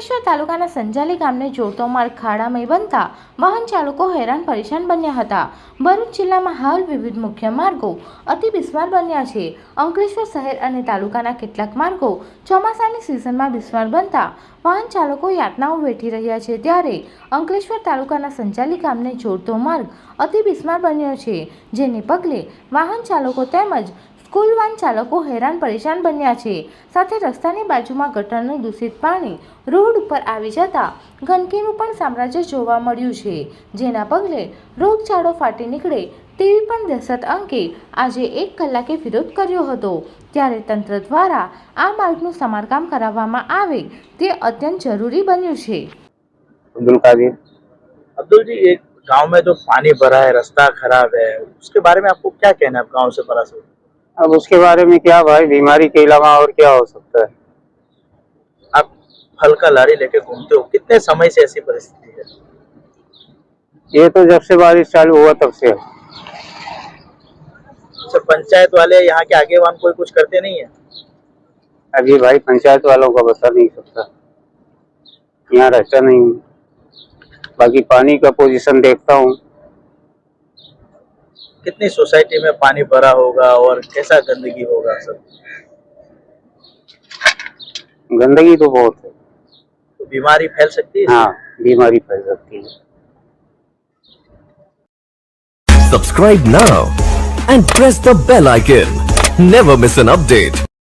તાલુકાના સંજાલી ગામને જોડતો માર્ગ ખાડામય બનતા વાહન ચાલકો હેરાન પરેશાન બન્યા હતા. ભરૂચ જિલ્લામાં હાલ વિવિધ મુખ્ય માર્ગો અતિ બિસ્માર બન્યા છે. અંકલેશ્વર શહેર અને તાલુકાના કેટલાક માર્ગો ચોમાસાની સિઝનમાં બિસ્માર બનતા વાહન ચાલકો યાતનાઓ વેઠી રહ્યા છે. ત્યારે અંકલેશ્વર તાલુકાના સંચાલી ગામને જોડતો માર્ગ અતિ બિસ્માર બન્યો છે. જેને પગલે વાહન ચાલકો તેમજ સ્કૂલ વાન ચાલકો હેરાન પરેશાન બન્યા છે સાથે રસ્તાની બાજુમાં ગટરનું દૂષિત પાણી રોડ ઉપર આવી જતા ગંદકીનું પણ સામ્રાજ્ય જોવા મળ્યું છે જેના પગલે રોગચાળો ફાટી નીકળે તેવી પણ દહેશત અંકે આજે એક કલાકે વિરોધ કર્યો હતો ત્યારે તંત્ર દ્વારા આ માર્ગનું સમારકામ કરાવવામાં આવે તે અત્યંત જરૂરી બન્યું છે अब्दुल कादिर अब्दुल जी एक गांव में जो पानी भरा है रास्ता खराब है उसके बारे में आपको क्या कहना है आप गांव से परा से अब उसके बारे में क्या भाई? बीमारी के अलावा और क्या हो सकता है? आप फल का लारी लेके घूमते हो कितने समय से ऐसी परिस्थिति है? ये तो जब से बारिश चालू हुआ तब से। अच्छा पंचायत वाले यहाँ के आगे वान कोई कुछ करते नहीं है? अभी भाई पंचायत वालों का बता नहीं सकता। यहाँ रहता नहीं। बाकी पानी का पोजीशन देखता हूँ। कितनी सोसाइटी में पानी भरा होगा और कैसा गंदगी होगा सब? गंदगी तो बहुत है। तो बीमारी फैल सकती है हाँ बीमारी फैल सकती है। Subscribe now and press the bell icon Never miss an update.